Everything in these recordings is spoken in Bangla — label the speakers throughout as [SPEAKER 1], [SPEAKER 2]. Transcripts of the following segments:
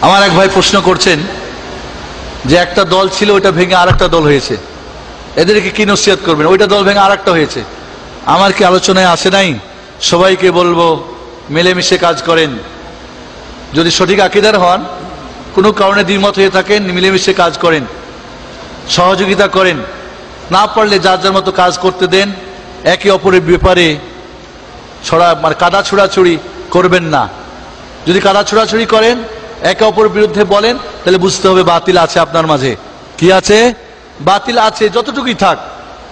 [SPEAKER 1] আমার এক ভাই প্রশ্ন করছেন যে একটা দল ছিল, ওইটা ভেঙে আর একটা দল হয়েছে। এদেরকে কি নসিহত করবেন? ওইটা দল ভেঙে আর একটা হয়েছে। আমার কি আলোচনায় আসে নাই? সবাইকে বলব, মিলেমিশে কাজ করেন। যদি সঠিক আকিদার হন, কোনো কারণে দ্বিমত হয়ে থাকেন, মিলেমিশে কাজ করেন। সহযোগিতা করেন। না পারলে যার যার মতো কাজ করতে দেন, একে অপরের ব্যাপারে ছড়া মানে কাদা ছোড়াছুড়ি করবেন না। যদি কাদা ছোড়াছুড়ি করেন একে অপরের বিরুদ্ধে বলেন, তাহলে বুঝতে হবে বাতিল আছে আপনার মাঝে। কি আছে? বাতিল আছে, যতটুকুই থাক।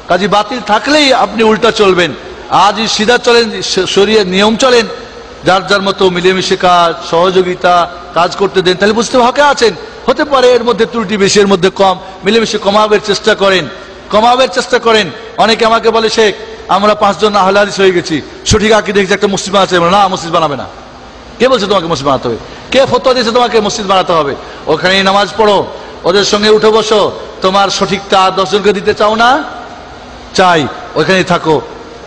[SPEAKER 1] কাজে বাতিল থাকলেই আপনি উল্টা চলবেন। আজ সিধা চলেন সরিয়ে নিয়ম চলেন। যার যার মতো মিলেমিশে কাজ, সহযোগিতা, কাজ করতে দেন, তাহলে বুঝতে হবে হকে আছেন। হতে পারে এর মধ্যে ত্রুটি বেশি, এর মধ্যে কম। মিলেমিশে কমাবের চেষ্টা করেন। কমাবের চেষ্টা করেন। অনেকে আমাকে বলে, শেখ, আমরা পাঁচজন আহলে হয়ে গেছি। সঠিক আঁকি দেখছি একটা মসজিদ বানাচ্ছে না, মসজিদ বানাবে না। কে বলছে তোমাকে মসজিদ বানাতে হবে? কে ফতোয়া দিয়েছে তোমাকে মসজিদ বানাতে হবে? ওখানে নামাজ পড়ো, ওদের সঙ্গে উঠে বসো। তোমার সঠিকটা দশজনকে দিতে চাও না? চাই ওইখানে থাকো,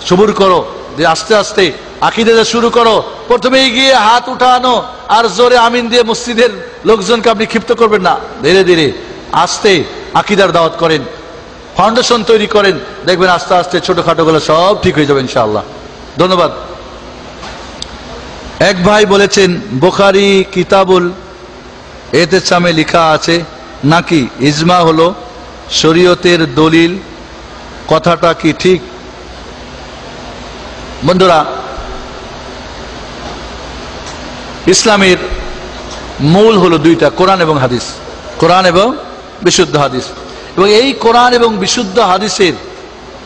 [SPEAKER 1] সবুর করো যে আস্তে আস্তে আকিদে শুরু করো। প্রথমেই গিয়ে হাত উঠানো, আর জোরে আমিন দিয়ে মসজিদের লোকজনকে আপনি ক্ষিপ্ত করবেন না। ধীরে ধীরে আস্তে আকিদার দাওয়াত করেন, ফাউন্ডেশন তৈরি করেন। দেখবেন আস্তে আস্তে ছোটখাটো গুলো সব ঠিক হয়ে যাবে ইনশাআল্লাহ। ধন্যবাদ। এক ভাই বলেছেন, বোখারি কিতাবুল এতে চামে লেখা আছে, নাকি ইজমা হলো শরীয়তের দলিল, কথাটা কি ঠিক? বন্ধুরা, ইসলামের মূল হলো দুইটা, কোরআন এবং হাদিস। কোরআন এবং বিশুদ্ধ হাদিস। এবং এই কোরআন এবং বিশুদ্ধ হাদিসের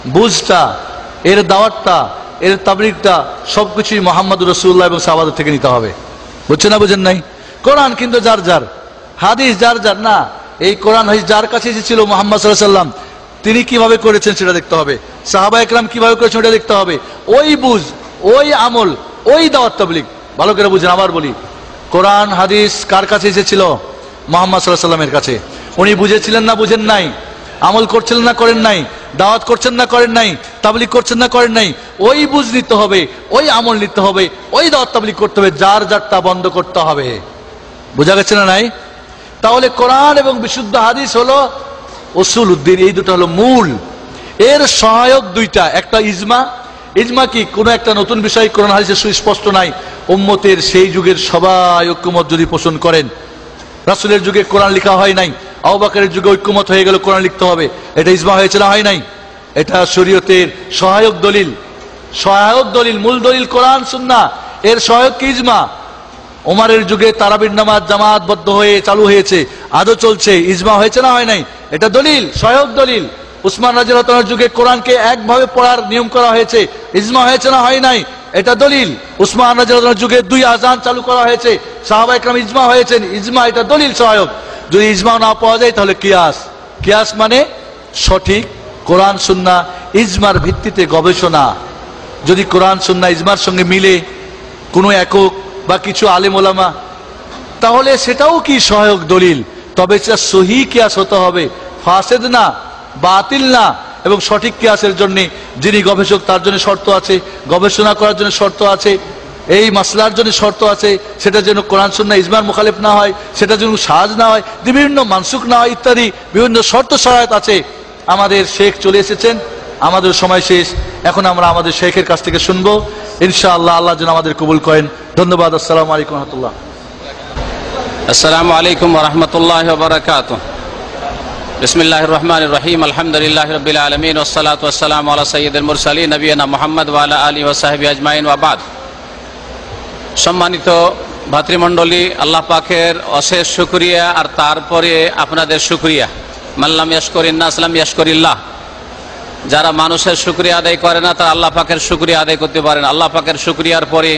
[SPEAKER 1] বুঝটা, এর দাওয়াতটা এর তাবলিকটা সবকিছুই মোহাম্মদ রসুল্লাহ এবং সাহাবাদ থেকে নিতে হবে। বুঝছেন না, বুঝেন নাই? কোরআন কিন্তু যার যার। হাদিস যার যার। না, এই কোরআন হাদিস যার কাছে এসেছিল মোহাম্মদ সাল্লাম তিনি কীভাবে করেছেন সেটা দেখতে হবে। সাহাবা একরাম কীভাবে করেছেন সেটা দেখতে হবে। ওই বুঝ, ওই আমল, ওই দাওয়াত তাবলিক ভালো করে বুঝেন, আবার বলি। কোরআন, হাদিস কার কাছে এসেছিল? মোহাম্মদ সাল্লাহ সাল্লামের কাছে। উনি বুঝেছিলেন না, বুঝেন নাই? আমল করছিলেন না, করেন নাই? দাওয়াত করছেন না, করেন নাই তাবলিক করছেন না, করেন নাই, ওই বুঝ নিতে হবে, ওই আমল নিতে হবে, ওই দাওয়াত তাবলিক করতে হবে, যার যারটা বন্ধ করতে হবে। বোঝা গেছে না নাই? তাহলে কোরআন এবং বিশুদ্ধ হাদিস হলো ওসুল উদ্দিন, এই দুটো হলো মূল। এর সহায়ক দুইটা, একটা ইজমা। ইজমা কি? কোনো একটা নতুন বিষয়, কোরআন হাদিসে সুস্পষ্ট নাই। উম্মতের সেই যুগের সবাই ঐক্যমত যদি পোষণ করেন, রাসুলের যুগে কোরআন লেখা হয় নাই আবাকের যুগে ঐক্যমত হয়ে গেল, কোরআন লিখতে হবে। এটা ইজমা হয়েছে না হয় নাই? এটা শরীয়তের সহায়ক দলিল। সহায়ক দলিল, মূল দলিল কোরআন, সুন্না। এর সহায়ক কি ইজমা? ওমারের যুগে তারাবির নামাজ জামাতবদ্ধ হয়ে চালু হয়েছে, আদৌ চলছে, ইজমা হয়েছে না হয় নাই? এটা দলিল, সহায়ক দলিল। উসমান রাজিয়ার যুগে কোরআনকে একভাবে পড়ার নিয়ম করা হয়েছে, ইজমা হয়েছে না হয় নাই? এটা দলিল। উসমান রাজিয়ার যুগে দুই আজান চালু করা হয়েছে সাহাবা ইজমা হয়েছেন, ইজমা এটা দলিল, সহায়ক। যদি ইজমা না পাওয়া যায়, তাহলে কিয়াস। কিয়াস মানে সঠিক কোরআন, সুন্না, ইজমার ভিত্তিতে গবেষণা। যদি কোরআন, সুন্না, ইজমার সঙ্গে মিলে কোনো একক বা কিছু আলেম ওলামা, তাহলে সেটাও কি সহায়ক দলিল? তবে সেটা সহি কিয়াস হতে হবে। ফাসেদ না, বাতিল না, এবং সঠিক কিয়াসের জন্য যিনি গবেষক, তার জন্য শর্ত আছে। গবেষণা করার জন্য শর্ত আছে। এই মাসলার জন্য শর্ত আছে, সেটা যেন কোরআন সুন্না ইসমার মুখালেফ না হয়, সেটা যেন সাজ না হয়, বিভিন্ন মানসুক না হয় ইত্যাদি বিভিন্ন শর্ত সহায়ত আছে। আমাদের শেখ চলে এসেছেন, আমাদের সময় শেষ। এখন আমরা আমাদের শেখের কাছ থেকে শুনব। ইনশাআল্লাহ আল্লাহ যেন আমাদের কবুল করেন। ধন্যবাদ, আসসালাম আলাইকুম রহমতুল্লাহ।
[SPEAKER 2] আসসালামু আলাইকুম রহমতুল্লাহ বারাকাত বিসমিল্লাহ রহমান রহিম, আলহামদুলিল্লাহ রবিল আলমিন ওসালাত ওসালাম আল্লাহ সঈদ মুরসালী নবীনা মোহাম্মদ ওয়ালা আলী ওসাহাবি আজমাইন আবাদ সম্মানিত ভাতৃমণ্ডলী, আল্লাহ পাকের অশেষ শুক্রিয়া আর তারপরে আপনাদের শুক্রিয়া। মাল্লাম ইয়াসকরিন্না আসলাম ইয়াসকরিল্লাহ যারা মানুষের শুক্রিয়া আদায় করে না, তারা আল্লাহ পাকের শুক্রিয়া আদায় করতে পারেন আল্লাহ পাকের শুক্রিয়ার পরে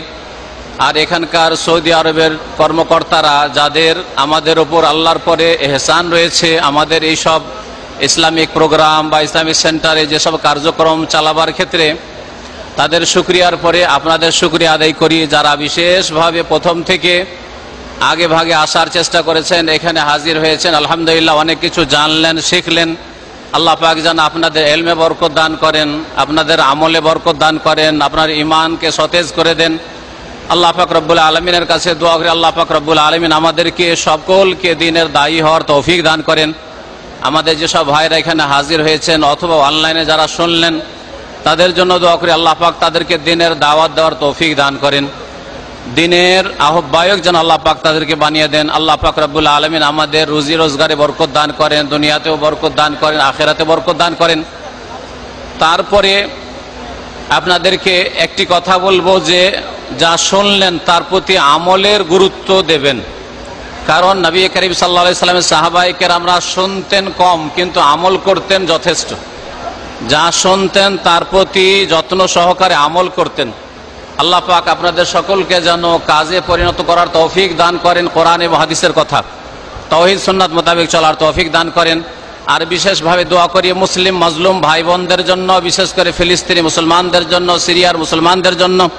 [SPEAKER 2] আর এখানকার সৌদি আরবের কর্মকর্তারা, যাদের আমাদের ওপর আল্লাহর পরে এহসান রয়েছে, আমাদের এই সব ইসলামিক প্রোগ্রাম বা ইসলামিক সেন্টারে যেসব কার্যক্রম চালাবার ক্ষেত্রে তাদের শুক্রিয়ার পরে আপনাদের শুক্রিয়া আদায় করি। যারা বিশেষভাবে প্রথম থেকে আগে ভাগে আসার চেষ্টা করেছেন, এখানে হাজির হয়েছেন, আলহামদুলিল্লাহ অনেক কিছু জানলেন, শিখলেন। আল্লাহ পাক যেন আপনাদের এলমে বরকত দান করেন, আপনাদের আমলে বরকত দান করেন, আপনার ইমানকে সতেজ করে দেন। আল্লাহ পাক রব্বুল আলমিনের কাছে দোয়া করি, আল্লাহ পাক রব্বুল আলমিন আমাদেরকে সকলকে দিনের দায়ী হওয়ার তৌফিক দান করেন। আমাদের যেসব ভাইরা এখানে হাজির হয়েছেন অথবা অনলাইনে যারা শুনলেন তাদের জন্য দোয়া করি আল্লাহ পাক তাদেরকে দিনের দাওয়াত দেওয়ার তৌফিক দান করেন। দিনের আহ্বায়ক যেন আল্লাহ পাক তাদেরকে বানিয়ে দেন। আল্লাহ পাক রব্বুল আলমিন আমাদের রুজি রোজগারে বরকত দান করেন, দুনিয়াতেও বরকত দান করেন, আখেরাতে বরকত দান করেন। তারপরে আপনাদেরকে একটি কথা বলব যে, যা শুনলেন তার প্রতি আমলের গুরুত্ব দেবেন। কারণ নবী করিম সাল্লা সাল্লামের সাহাবাহিকের আমরা শুনতেন কম, কিন্তু আমল করতেন যথেষ্ট। যা শুনতেন তার প্রতি যত্ন সহকারে আমল করতেন। আল্লাহ পাক আপনাদের সকলকে যেন কাজে পরিণত করার তৌফিক দান করেন কোরআন এবং হাদিসের কথা। তৌহিদ সুন্নাত মোতাবেক চলার তৌফিক দান করেন। আর বিশেষভাবে দোয়া করি মুসলিম, মজলুম ভাই বোনদের জন্য, বিশেষ করে ফিলিস্তিনি মুসলমানদের জন্য, সিরিয়ার মুসলমানদের জন্য,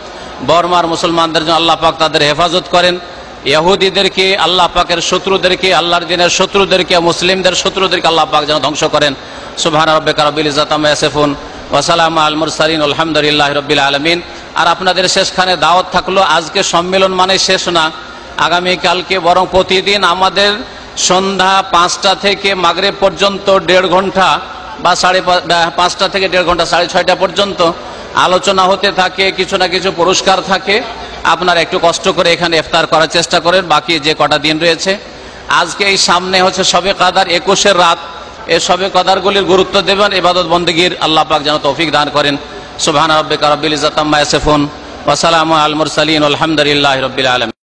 [SPEAKER 2] বর্মার মুসলমানদের জন্য আল্লাহ পাক তাদের হেফাজত করেন। ইহুদিদেরকে, আল্লাহ পাকের শত্রুদেরকে, আল্লাহর দিনের শত্রুদেরকে, মুসলিমদের শত্রুদেরকে আল্লাহ পাক যেন ধ্বংস করেন। সুবহান রব্বিকা রব্বিল ইজ্জাতাম ইয়াসিফুন ওয়া সালামু আল মুরসালিন, আলহামদুলিল্লাহি রাব্বিল আলামিন। আর আপনাদের শেষখানে দাওয়াত থাকল, আজকে সম্মেলন মানে শেষ না। আগামী কালকে বরং প্রতিদিন আমাদের সন্ধ্যা পাঁচটা থেকে মাগরে পর্যন্ত দেড় ঘণ্টা বা সাড়ে পাঁচটা থেকে দেড় ঘণ্টা, সাড়ে ছয়টা পর্যন্ত আলোচনা হতে থাকে, কিছু না কিছু পুরস্কার থাকে। আপনারা একটু কষ্ট করে এখানে ইফতার করার চেষ্টা করেন, বাকি যে কটা দিন রয়েছে। আজকে এই সামনে হচ্ছে সবে কাদার একুশের রাত। এই সবে কদারগুলির গুরুত্ব দেবেন, ইবাদত বন্দীগীর আল্লাহ পাক যেন তৌফিক দান করেন। সুবহান রব্বিকা রব্বিল ইজ্জাতাম্মা ইয়াসিফুন, ওয়া সালামু আল মুরসালিন আলহামদুলিল্লাহি রাব্বিল আলামিন।